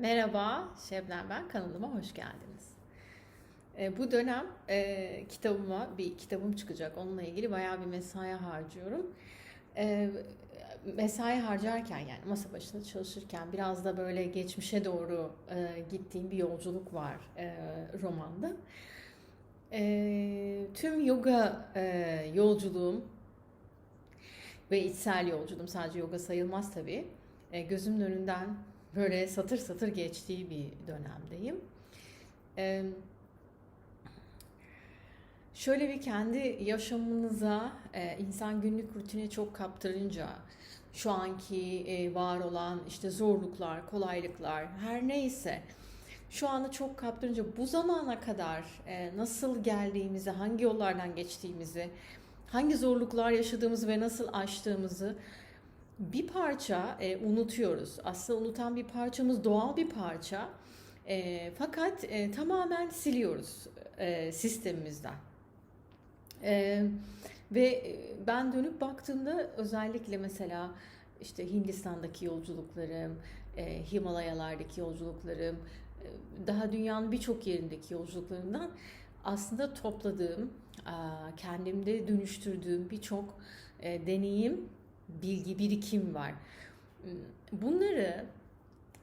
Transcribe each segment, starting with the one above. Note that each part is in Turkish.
Merhaba, Şebnem ben. Kanalıma hoş geldiniz. E, bu dönem e, kitabıma bir kitabım çıkacak. Onunla ilgili bayağı bir mesai harcıyorum. E, mesai harcarken yani masa başında çalışırken biraz da böyle geçmişe doğru e, gittiğim bir yolculuk var e, romanda. E, tüm yoga e, yolculuğum ve içsel yolculuğum sadece yoga sayılmaz tabii. E, gözümün önünden böyle satır satır geçtiği bir dönemdeyim. Ee, şöyle bir kendi yaşamınıza e, insan günlük rutine çok kaptırınca şu anki e, var olan işte zorluklar, kolaylıklar her neyse şu anda çok kaptırınca bu zamana kadar e, nasıl geldiğimizi, hangi yollardan geçtiğimizi, hangi zorluklar yaşadığımızı ve nasıl aştığımızı bir parça e, unutuyoruz. Aslında unutan bir parçamız doğal bir parça. E, fakat e, tamamen siliyoruz e, sistemimizden. E, ve ben dönüp baktığımda özellikle mesela işte Hindistan'daki yolculuklarım, e, Himalayalardaki yolculuklarım, e, daha dünyanın birçok yerindeki yolculuklarımdan aslında topladığım, kendimde dönüştürdüğüm birçok e, deneyim bilgi birikim var. Bunları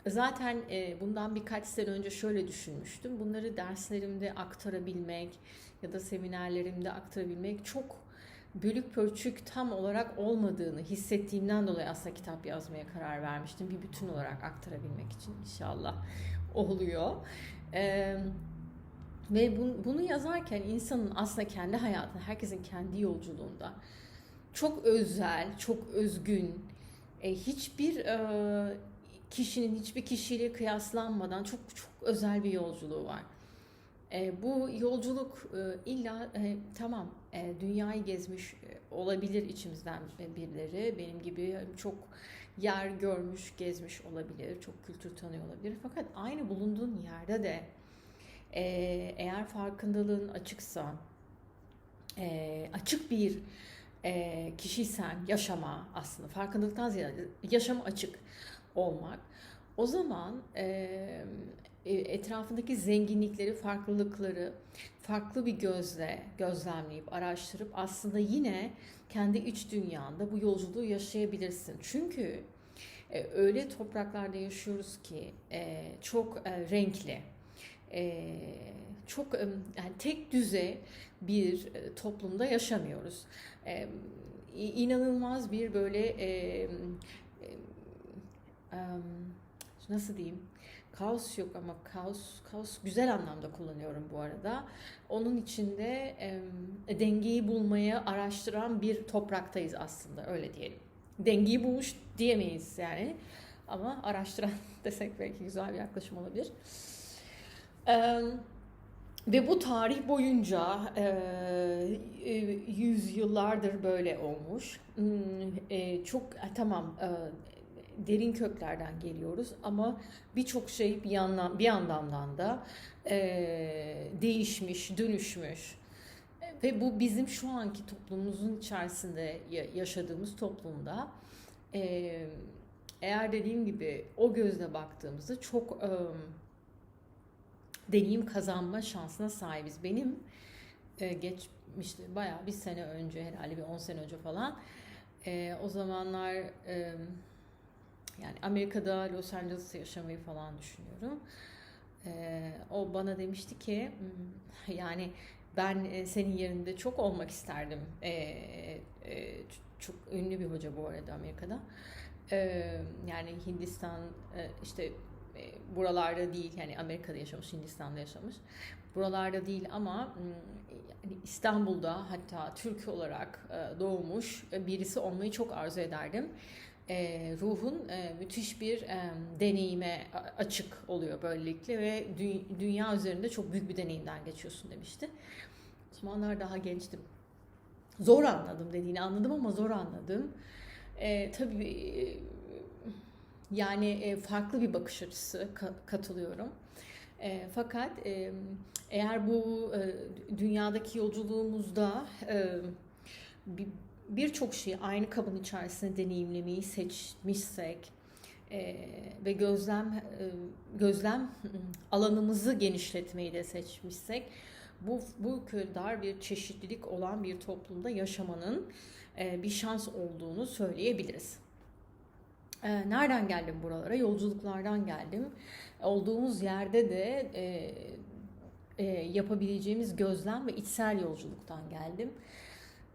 zaten e, bundan birkaç sene önce şöyle düşünmüştüm. Bunları derslerimde aktarabilmek ya da seminerlerimde aktarabilmek çok bölük pörçük tam olarak olmadığını hissettiğimden dolayı aslında kitap yazmaya karar vermiştim. Bir bütün olarak aktarabilmek için inşallah oluyor. Ee, ve bunu yazarken insanın aslında kendi hayatında, herkesin kendi yolculuğunda çok özel, çok özgün, e, hiçbir e, kişinin hiçbir kişiyle kıyaslanmadan çok çok özel bir yolculuğu var. E, bu yolculuk e, illa e, tamam e, dünyayı gezmiş e, olabilir içimizden birileri benim gibi çok yer görmüş, gezmiş olabilir, çok kültür tanıyor olabilir. Fakat aynı bulunduğun yerde de e, eğer farkındalığın açıksa, e, açık bir e, kişiysen yaşama aslında farkındalıktan ziyade yaşama açık olmak o zaman e, etrafındaki zenginlikleri, farklılıkları farklı bir gözle gözlemleyip araştırıp aslında yine kendi iç dünyanda bu yolculuğu yaşayabilirsin. Çünkü e, öyle topraklarda yaşıyoruz ki e, çok e, renkli, e, çok yani tek düze bir e, toplumda yaşamıyoruz. E, inanılmaz bir böyle e, e, nasıl diyeyim kaos yok ama kaos kaos güzel anlamda kullanıyorum bu arada. Onun içinde e, dengeyi bulmaya araştıran bir topraktayız aslında öyle diyelim. Dengeyi bulmuş diyemeyiz yani ama araştıran desek belki güzel bir yaklaşım olabilir. Evet ve bu tarih boyunca e, yüzyıllardır böyle olmuş. Hmm, e, çok e, tamam e, derin köklerden geliyoruz ama birçok şey bir yandan bir yandan da e, değişmiş, dönüşmüş. Ve bu bizim şu anki toplumumuzun içerisinde yaşadığımız toplumda eğer dediğim gibi o gözle baktığımızda çok e, deneyim kazanma şansına sahibiz. Benim e, geçmişte bayağı bir sene önce herhalde bir 10 sene önce falan e, o zamanlar e, yani Amerika'da Los Angeles'ta yaşamayı falan düşünüyorum. E, o bana demişti ki hmm, yani ben e, senin yerinde çok olmak isterdim. E, e, çok ünlü bir hoca bu arada Amerika'da. E, yani Hindistan e, işte buralarda değil yani Amerika'da yaşamış, Hindistan'da yaşamış. Buralarda değil ama İstanbul'da hatta Türk olarak e, doğmuş birisi olmayı çok arzu ederdim. E, ruhun müthiş bir deneyime açık oluyor böylelikle ve dünya üzerinde çok büyük bir deneyimden geçiyorsun demişti. O zamanlar daha gençtim. Zor anladım dediğini anladım ama zor anladım. E, tabii yani e, farklı bir bakış açısı katılıyorum. E, fakat e, eğer bu dünyadaki yolculuğumuzda birçok şeyi aynı kabın içerisinde deneyimlemeyi seçmişsek ve gözlem gözlem alanımızı genişletmeyi de seçmişsek bu bu kadar bir çeşitlilik olan bir toplumda yaşamanın bir şans olduğunu söyleyebiliriz. E, nereden geldim buralara? Yolculuklardan geldim. Olduğumuz yerde de e, e, yapabileceğimiz gözlem ve içsel yolculuktan geldim.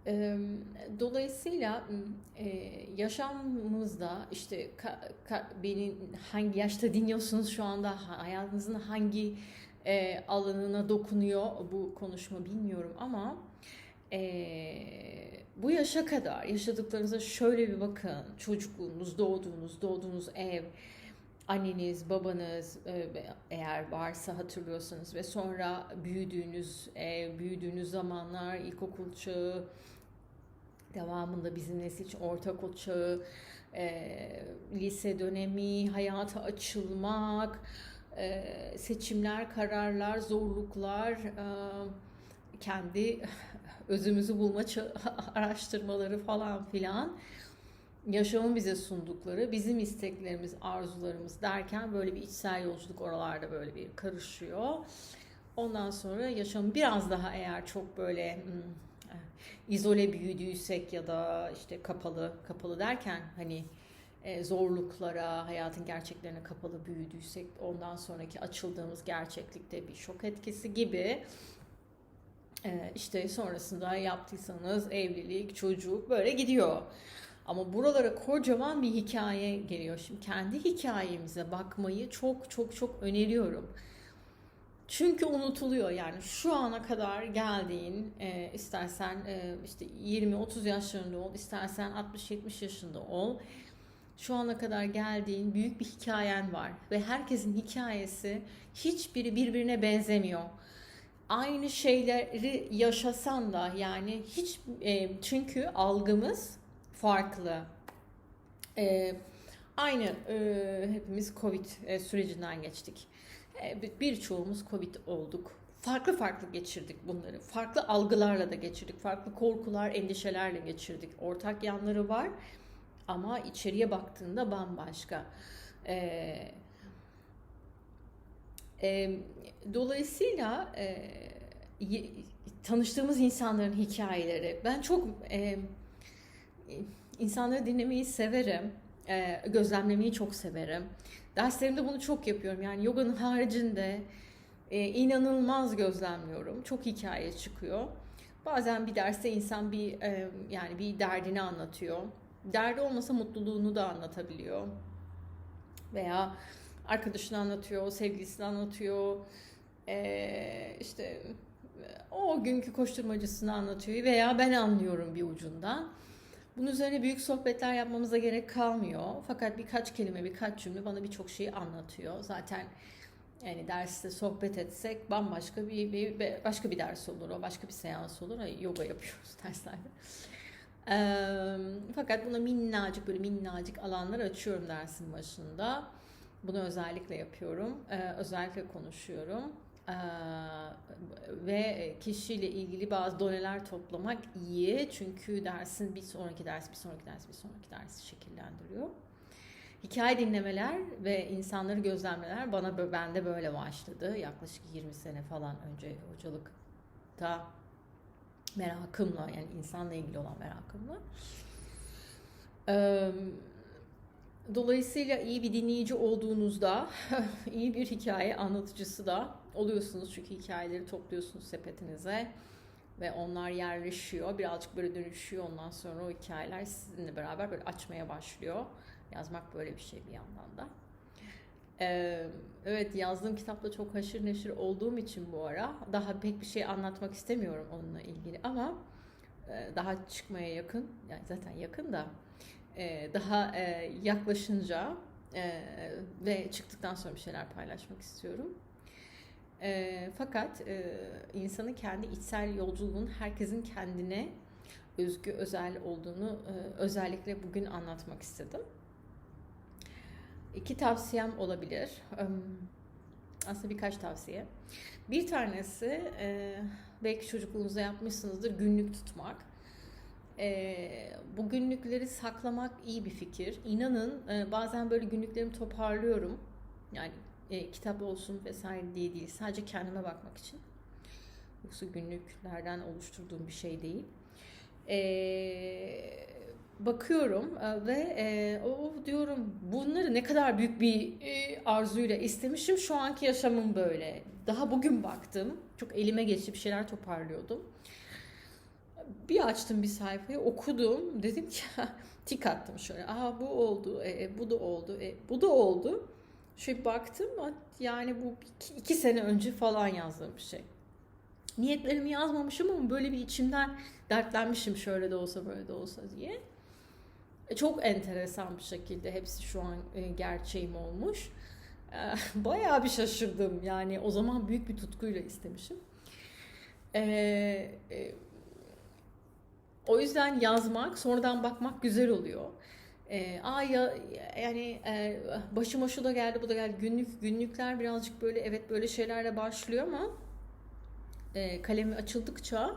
E, dolayısıyla e, yaşamımızda işte ka, ka, beni hangi yaşta dinliyorsunuz şu anda hayatınızın hangi e, alanına dokunuyor bu konuşma bilmiyorum ama e, bu yaşa kadar yaşadıklarınıza şöyle bir bakın. Çocukluğunuz, doğduğunuz, doğduğunuz ev, anneniz, babanız e, eğer varsa hatırlıyorsanız ve sonra büyüdüğünüz ev, büyüdüğünüz zamanlar, ilkokul çağı, devamında bizim nesil için ortaokul çağı, e, lise dönemi, hayata açılmak, e, seçimler, kararlar, zorluklar, kendi özümüzü bulma araştırmaları falan filan yaşamın bize sundukları, bizim isteklerimiz, arzularımız derken böyle bir içsel yolculuk oralarda böyle bir karışıyor. Ondan sonra yaşamın biraz daha eğer çok böyle hmm, izole büyüdüysek ya da işte kapalı, kapalı derken hani e, zorluklara, hayatın gerçeklerine kapalı büyüdüysek ondan sonraki açıldığımız gerçeklikte bir şok etkisi gibi işte sonrasında yaptıysanız evlilik, çocuk böyle gidiyor. Ama buralara kocaman bir hikaye geliyor. Şimdi kendi hikayemize bakmayı çok çok çok öneriyorum. Çünkü unutuluyor yani şu ana kadar geldiğin e, istersen e, işte 20-30 yaşlarında ol, istersen 60-70 yaşında ol. Şu ana kadar geldiğin büyük bir hikayen var ve herkesin hikayesi hiçbiri birbirine benzemiyor. Aynı şeyleri yaşasan da yani hiç e, çünkü algımız farklı. E, aynı e, hepimiz Covid e, sürecinden geçtik. E, birçoğumuz Covid olduk. Farklı farklı geçirdik bunları. Farklı algılarla da geçirdik. Farklı korkular, endişelerle geçirdik. Ortak yanları var ama içeriye baktığında bambaşka. E, e, dolayısıyla e, tanıştığımız insanların hikayeleri ben çok e, insanları dinlemeyi severim. E, gözlemlemeyi çok severim. Derslerimde bunu çok yapıyorum. Yani yoganın haricinde e, inanılmaz gözlemliyorum. Çok hikaye çıkıyor. Bazen bir derste insan bir e, yani bir derdini anlatıyor. Derdi olmasa mutluluğunu da anlatabiliyor. Veya arkadaşını anlatıyor, sevgilisini anlatıyor. E, işte o günkü koşturmacısını anlatıyor veya ben anlıyorum bir ucundan. Bunun üzerine büyük sohbetler yapmamıza gerek kalmıyor. Fakat birkaç kelime, birkaç cümle bana birçok şeyi anlatıyor. Zaten yani derste sohbet etsek bambaşka bir, bir, başka bir ders olur, o başka bir seans olur. Yoga yapıyoruz derslerde. Ee, fakat buna minnacık böyle minnacık alanlar açıyorum dersin başında. Bunu özellikle yapıyorum. Ee, özellikle konuşuyorum. Ee, ve kişiyle ilgili bazı doneler toplamak iyi. Çünkü dersin bir sonraki ders, bir sonraki ders, bir sonraki dersi şekillendiriyor. Hikaye dinlemeler ve insanları gözlemleler bana bende böyle başladı. Yaklaşık 20 sene falan önce hocalıkta merakımla yani insanla ilgili olan merakımla. Ee, dolayısıyla iyi bir dinleyici olduğunuzda iyi bir hikaye anlatıcısı da oluyorsunuz çünkü hikayeleri topluyorsunuz sepetinize ve onlar yerleşiyor. Birazcık böyle dönüşüyor. Ondan sonra o hikayeler sizinle beraber böyle açmaya başlıyor. Yazmak böyle bir şey bir yandan da. Ee, evet yazdığım kitapta çok haşır neşir olduğum için bu ara daha pek bir şey anlatmak istemiyorum onunla ilgili ama e, daha çıkmaya yakın yani zaten yakın da e, daha e, yaklaşınca e, ve çıktıktan sonra bir şeyler paylaşmak istiyorum. Fakat insanın kendi içsel yolculuğunun herkesin kendine özgü özel olduğunu özellikle bugün anlatmak istedim. İki tavsiyem olabilir. Aslında birkaç tavsiye. Bir tanesi belki çocukluğunuzda yapmışsınızdır günlük tutmak. E, bu günlükleri saklamak iyi bir fikir. İnanın e, bazen böyle günlüklerimi toparlıyorum. Yani e, kitap olsun vesaire diye değil. Sadece kendime bakmak için. Yoksa günlüklerden oluşturduğum bir şey değil. E, bakıyorum e, ve e, o diyorum bunları ne kadar büyük bir e, arzuyla istemişim. Şu anki yaşamım böyle. Daha bugün baktım. Çok elime geçti bir şeyler toparlıyordum. Bir açtım bir sayfayı okudum. Dedim ki tik attım şöyle. Aa bu oldu. E, e, bu da oldu. E, bu da oldu. Şöyle baktım. Yani bu iki, iki sene önce falan yazdığım bir şey. Niyetlerimi yazmamışım ama böyle bir içimden dertlenmişim şöyle de olsa böyle de olsa diye. E, çok enteresan bir şekilde hepsi şu an e, gerçeğim olmuş. E, bayağı bir şaşırdım. Yani o zaman büyük bir tutkuyla istemişim. E, o yüzden yazmak, sonradan bakmak güzel oluyor. E, aa ya yani e, başıma şu da geldi, bu da geldi. Günlük günlükler birazcık böyle evet böyle şeylerle başlıyor ama e, kalemi açıldıkça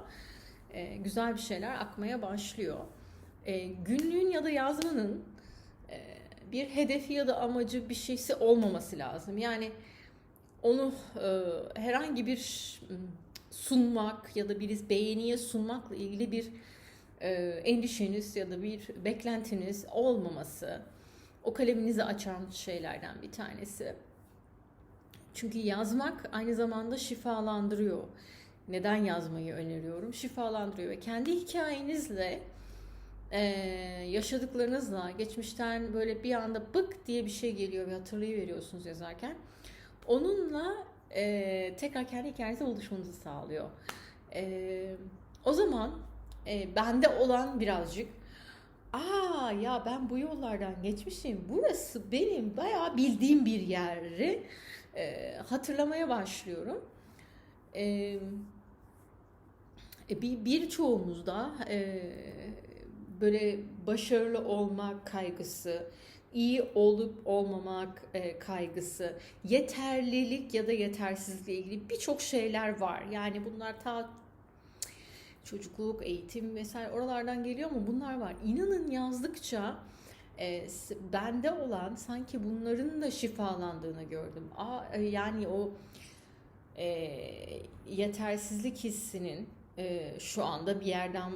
e, güzel bir şeyler akmaya başlıyor. E, günlüğün ya da yazmanın e, bir hedefi ya da amacı bir şeysi olmaması lazım. Yani onu e, herhangi bir sunmak ya da bir beğeniye sunmakla ilgili bir endişeniz ya da bir beklentiniz olmaması o kaleminizi açan şeylerden bir tanesi. Çünkü yazmak aynı zamanda şifalandırıyor. Neden yazmayı öneriyorum? Şifalandırıyor ve kendi hikayenizle e, yaşadıklarınızla geçmişten böyle bir anda bık diye bir şey geliyor ve hatırlayıveriyorsunuz yazarken. Onunla e, tekrar kendi hikayenize buluşmanızı sağlıyor. E, o zaman e, bende olan birazcık aa ya ben bu yollardan geçmişim burası benim bayağı bildiğim bir yeri e, hatırlamaya başlıyorum. E, bir birçoğumuzda e, böyle başarılı olmak kaygısı, iyi olup olmamak e, kaygısı, yeterlilik ya da yetersizlikle ilgili birçok şeyler var. Yani bunlar ta çocukluk, eğitim vesaire oralardan geliyor ama bunlar var. İnanın yazdıkça e, bende olan sanki bunların da şifalandığını gördüm. Aa, e, yani o e, yetersizlik hissinin e, şu anda bir yerden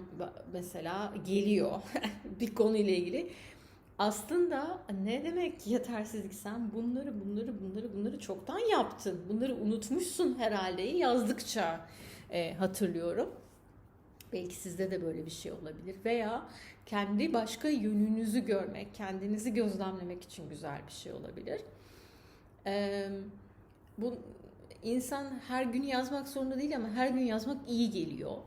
mesela geliyor bir konuyla ilgili. Aslında ne demek yetersizlik sen bunları bunları bunları bunları çoktan yaptın. Bunları unutmuşsun herhalde yazdıkça e, hatırlıyorum. Belki sizde de böyle bir şey olabilir veya kendi başka yönünüzü görmek, kendinizi gözlemlemek için güzel bir şey olabilir. Ee, bu insan her gün yazmak zorunda değil ama her gün yazmak iyi geliyor.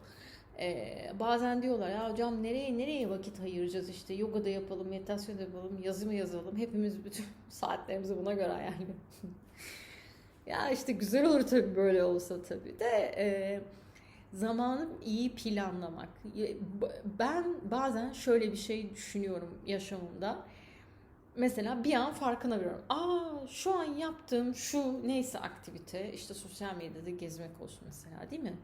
Ee, bazen diyorlar ya hocam nereye nereye vakit ayıracağız işte yoga da yapalım, meditasyon da yapalım, yazı mı yazalım. Hepimiz bütün saatlerimizi buna göre yani. ya işte güzel olur tabii böyle olsa tabii de. E, zamanı iyi planlamak. Ben bazen şöyle bir şey düşünüyorum yaşamımda. Mesela bir an farkına varıyorum. Aa şu an yaptığım şu neyse aktivite işte sosyal medyada gezmek olsun mesela değil mi?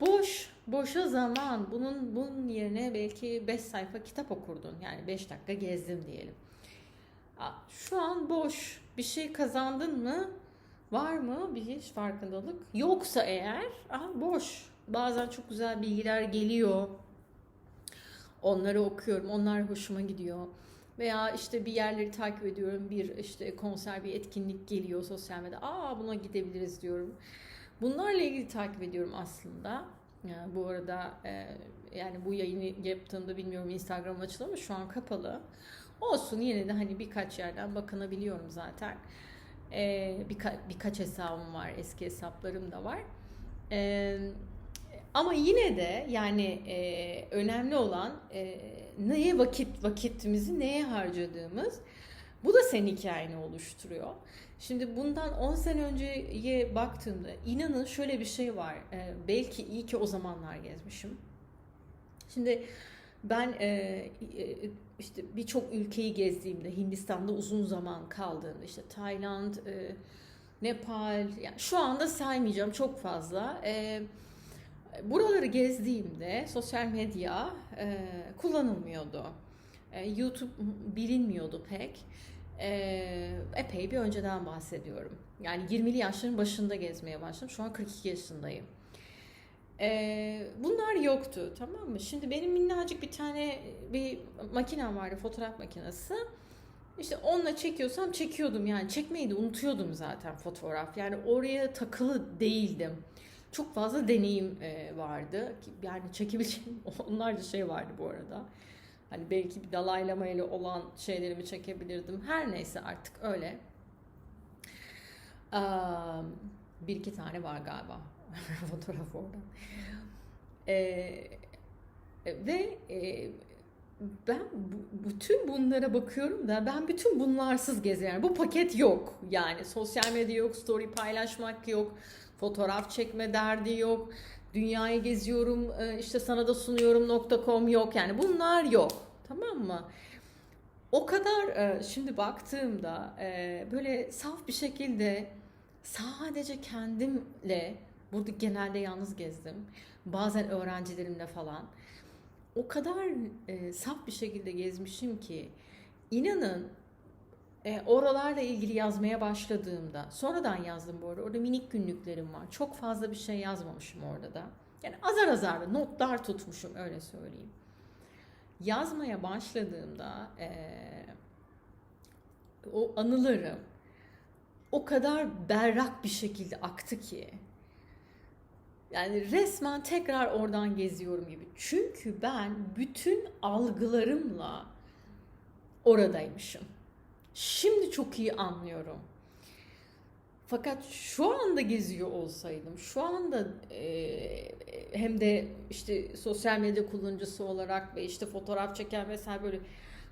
Boş, boşa zaman. Bunun bunun yerine belki 5 sayfa kitap okurdun. Yani 5 dakika gezdim diyelim. Şu an boş. Bir şey kazandın mı? Var mı bir hiç farkındalık? Yoksa eğer aha boş. Bazen çok güzel bilgiler geliyor. Onları okuyorum. Onlar hoşuma gidiyor. Veya işte bir yerleri takip ediyorum. Bir işte konser, bir etkinlik geliyor sosyal medyada. Aa buna gidebiliriz diyorum. Bunlarla ilgili takip ediyorum aslında. Yani bu arada e, yani bu yayını yaptığımda bilmiyorum Instagram açıldı ama şu an kapalı. Olsun yine de hani birkaç yerden bakınabiliyorum zaten. E, birka, birkaç hesabım var, eski hesaplarım da var. E, ama yine de yani e, önemli olan e, neye vakit vakitimizi neye harcadığımız. Bu da senin hikayeni oluşturuyor. Şimdi bundan 10 sene önceye baktığımda inanın şöyle bir şey var. E, belki iyi ki o zamanlar gezmişim. Şimdi ben e, e, işte birçok ülkeyi gezdiğimde Hindistan'da uzun zaman kaldığımda işte Tayland, e, Nepal yani şu anda saymayacağım çok fazla. E, Buraları gezdiğimde sosyal medya e, kullanılmıyordu. E, YouTube bilinmiyordu pek. E, epey bir önceden bahsediyorum. Yani 20'li yaşların başında gezmeye başladım. Şu an 42 yaşındayım. E, bunlar yoktu tamam mı? Şimdi benim minnacık bir tane bir makinem vardı fotoğraf makinesi. İşte onunla çekiyorsam çekiyordum yani çekmeyi de unutuyordum zaten fotoğraf. Yani oraya takılı değildim. Çok fazla deneyim vardı. Yani çekebileceğim onlarca şey vardı bu arada. Hani belki bir dalaylama ile olan şeylerimi çekebilirdim. Her neyse artık öyle. Bir iki tane var galiba fotoğraf orada. Ee, ve e, ben bütün bunlara bakıyorum da ben bütün bunlarsız geziyorum. Bu paket yok. Yani sosyal medya yok, story paylaşmak yok, fotoğraf çekme derdi yok. Dünyayı geziyorum, e, işte sana da sunuyorum.com yok. Yani bunlar yok. Tamam mı? O kadar e, şimdi baktığımda e, böyle saf bir şekilde sadece kendimle burada genelde yalnız gezdim. Bazen öğrencilerimle falan. O kadar e, saf bir şekilde gezmişim ki inanın e, oralarla ilgili yazmaya başladığımda sonradan yazdım bu arada. Orada minik günlüklerim var. Çok fazla bir şey yazmamışım orada da. Yani azar azar notlar tutmuşum öyle söyleyeyim. Yazmaya başladığımda e, o anılarım o kadar berrak bir şekilde aktı ki yani resmen tekrar oradan geziyorum gibi. Çünkü ben bütün algılarımla oradaymışım. Şimdi çok iyi anlıyorum. Fakat şu anda geziyor olsaydım, şu anda e, hem de işte sosyal medya kullanıcısı olarak ve işte fotoğraf çeken vesaire böyle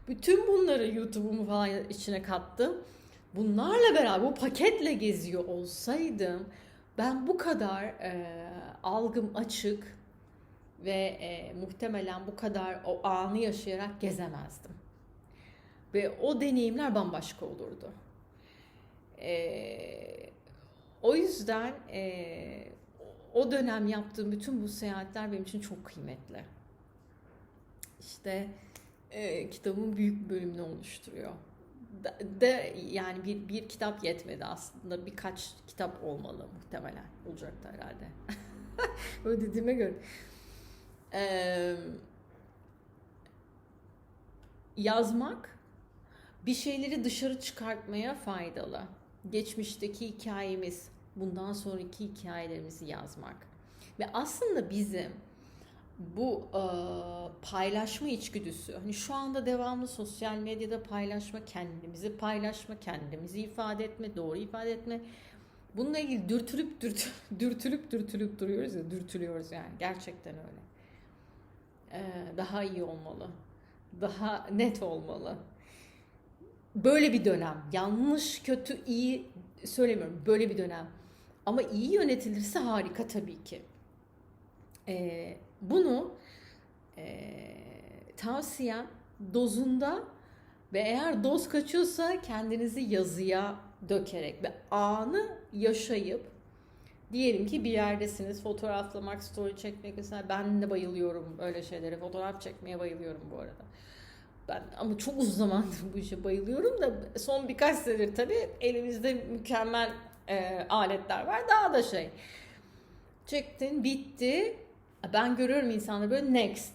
bütün bunları YouTube'umu falan içine kattım. Bunlarla beraber bu paketle geziyor olsaydım ben bu kadar e, algım açık ve e, muhtemelen bu kadar o anı yaşayarak gezemezdim. Ve o deneyimler bambaşka olurdu. E, o yüzden e, o dönem yaptığım bütün bu seyahatler benim için çok kıymetli. İşte e, kitabın büyük bölümünü oluşturuyor de yani bir, bir kitap yetmedi aslında birkaç kitap olmalı muhtemelen olacaktı herhalde. Öyle dediğime göre. Ee, yazmak bir şeyleri dışarı çıkartmaya faydalı. Geçmişteki hikayemiz, bundan sonraki hikayelerimizi yazmak. Ve aslında bizim bu e, paylaşma içgüdüsü hani şu anda devamlı sosyal medyada paylaşma kendimizi paylaşma kendimizi ifade etme doğru ifade etme bununla ilgili dürtülüp dürt, dürtülüp dürtülüp duruyoruz ya dürtülüyoruz yani. Gerçekten öyle. Ee, daha iyi olmalı. Daha net olmalı. Böyle bir dönem. Yanlış kötü iyi söylemiyorum. Böyle bir dönem. Ama iyi yönetilirse harika tabii ki. Ee, bunu e, tavsiyem dozunda ve eğer doz kaçıyorsa kendinizi yazıya dökerek ve anı yaşayıp diyelim ki bir yerdesiniz fotoğraflamak, story çekmek mesela ben de bayılıyorum öyle şeylere. Fotoğraf çekmeye bayılıyorum bu arada. Ben ama çok uzun zamandır bu işe bayılıyorum da son birkaç senedir tabii elimizde mükemmel e, aletler var. Daha da şey. Çektin, bitti ben görüyorum insanları böyle next.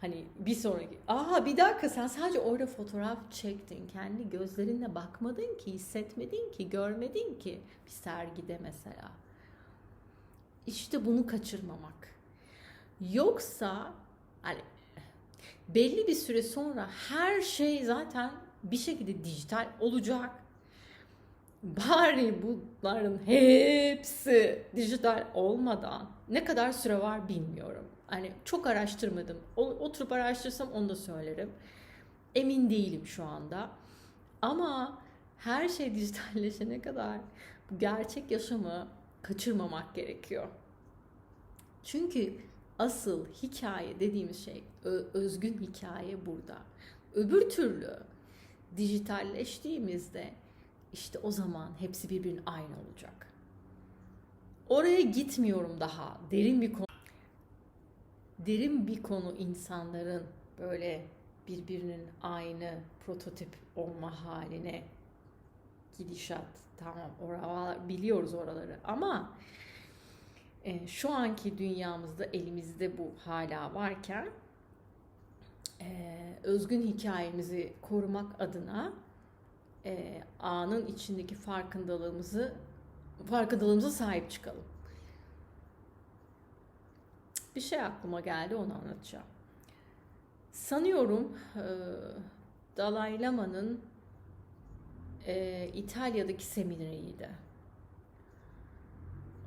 Hani bir sonraki. Aa bir dakika sen sadece orada fotoğraf çektin. Kendi gözlerinle bakmadın ki, hissetmedin ki, görmedin ki bir sergide mesela. İşte bunu kaçırmamak. Yoksa hani belli bir süre sonra her şey zaten bir şekilde dijital olacak. Bari bunların hepsi dijital olmadan ne kadar süre var bilmiyorum. Hani çok araştırmadım. Oturup araştırsam onu da söylerim. Emin değilim şu anda. Ama her şey dijitalleşene kadar bu gerçek yaşamı kaçırmamak gerekiyor. Çünkü asıl hikaye dediğimiz şey özgün hikaye burada. Öbür türlü dijitalleştiğimizde işte o zaman hepsi birbirinin aynı olacak. Oraya gitmiyorum daha. Derin bir konu. derin bir konu insanların böyle birbirinin aynı prototip olma haline gidişat. Tamam oralar biliyoruz oraları ama e, şu anki dünyamızda elimizde bu hala varken e, özgün hikayemizi korumak adına e, anın içindeki farkındalığımızı farkındalığımıza sahip çıkalım. Bir şey aklıma geldi onu anlatacağım. Sanıyorum e, Dalai Lama'nın e, İtalya'daki semineriydi.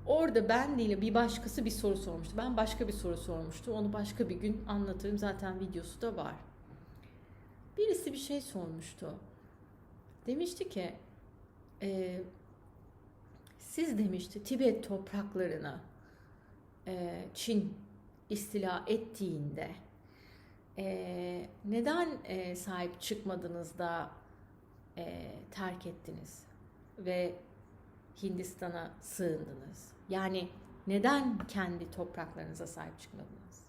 Orada ben değil bir başkası bir soru sormuştu. Ben başka bir soru sormuştum. Onu başka bir gün anlatırım. Zaten videosu da var. Birisi bir şey sormuştu. Demişti ki e, siz demişti Tibet topraklarına e, Çin istila ettiğinde e, neden e, sahip çıkmadınız da e, terk ettiniz ve Hindistan'a sığındınız? Yani neden kendi topraklarınıza sahip çıkmadınız?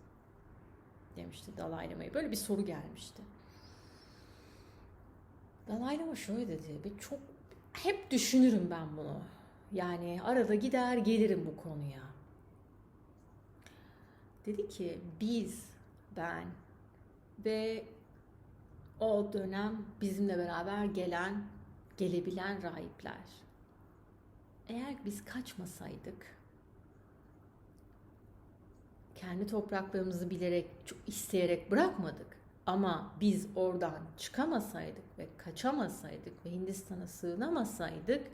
Demişti Dalai Lama'ya. Böyle bir soru gelmişti. Dalai Lama şöyle dedi. Bir çok hep düşünürüm ben bunu. Yani arada gider gelirim bu konuya. Dedi ki biz, ben ve o dönem bizimle beraber gelen, gelebilen rahipler. Eğer biz kaçmasaydık, kendi topraklarımızı bilerek, çok isteyerek bırakmadık. Ama biz oradan çıkamasaydık ve kaçamasaydık ve Hindistan'a sığınamasaydık,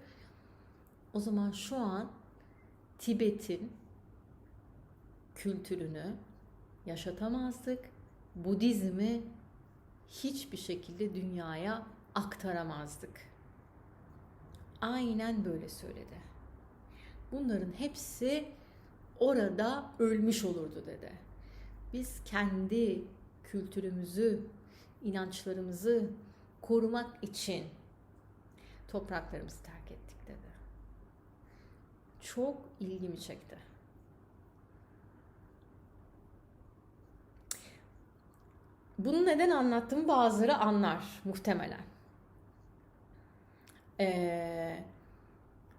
o zaman şu an Tibet'in kültürünü yaşatamazdık. Budizmi hiçbir şekilde dünyaya aktaramazdık. Aynen böyle söyledi. Bunların hepsi orada ölmüş olurdu dedi. Biz kendi kültürümüzü, inançlarımızı korumak için topraklarımızı terk ettik dedi. Çok ilgimi çekti. Bunu neden anlattığımı bazıları anlar muhtemelen. Ee,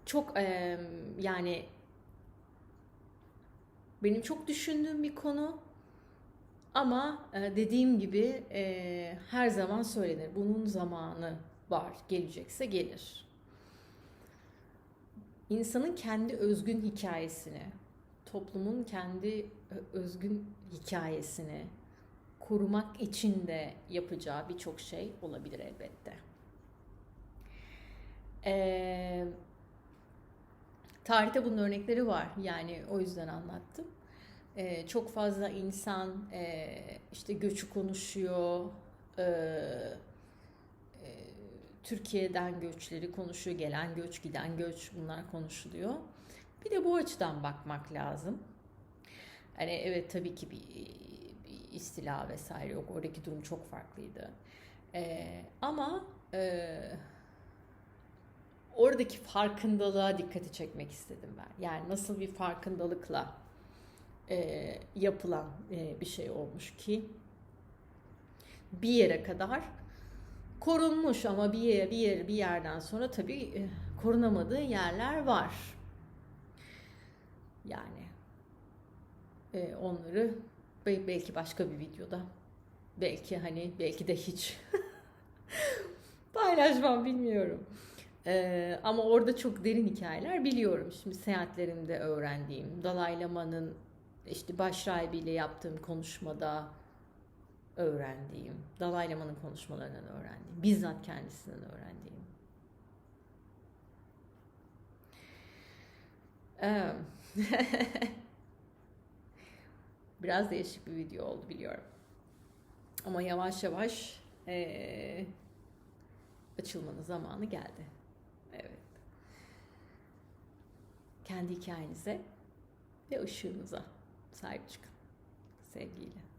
çok e, yani benim çok düşündüğüm bir konu ama e, dediğim gibi e, her zaman söylenir. Bunun zamanı var. Gelecekse gelir. İnsanın kendi özgün hikayesini, toplumun kendi özgün hikayesini korumak için de yapacağı birçok şey olabilir elbette. Ee, tarihte bunun örnekleri var. Yani o yüzden anlattım. Ee, çok fazla insan e, işte göçü konuşuyor. E, e, Türkiye'den göçleri konuşuyor. Gelen göç, giden göç bunlar konuşuluyor. Bir de bu açıdan bakmak lazım. Hani evet tabii ki bir, bir istila vesaire yok. Oradaki durum çok farklıydı. Ee, ama e, oradaki farkındalığa dikkati çekmek istedim ben. Yani nasıl bir farkındalıkla e, yapılan e, bir şey olmuş ki bir yere kadar korunmuş ama bir yer, bir yer bir yerden sonra tabii e, korunamadığı yerler var. Yani e, onları belki başka bir videoda belki hani belki de hiç paylaşmam bilmiyorum. Ee, ama orada çok derin hikayeler biliyorum. Şimdi seyahatlerimde öğrendiğim, Dalai İşte başrahibiyle yaptığım konuşmada öğrendiğim, Dalai Lama'nın konuşmalarından öğrendiğim, bizzat kendisinden öğrendiğim. Biraz değişik bir video oldu biliyorum. Ama yavaş yavaş ee, açılmanın zamanı geldi. Evet. Kendi hikayenize ve ışığınıza sahip çıkın. Sevgiyle.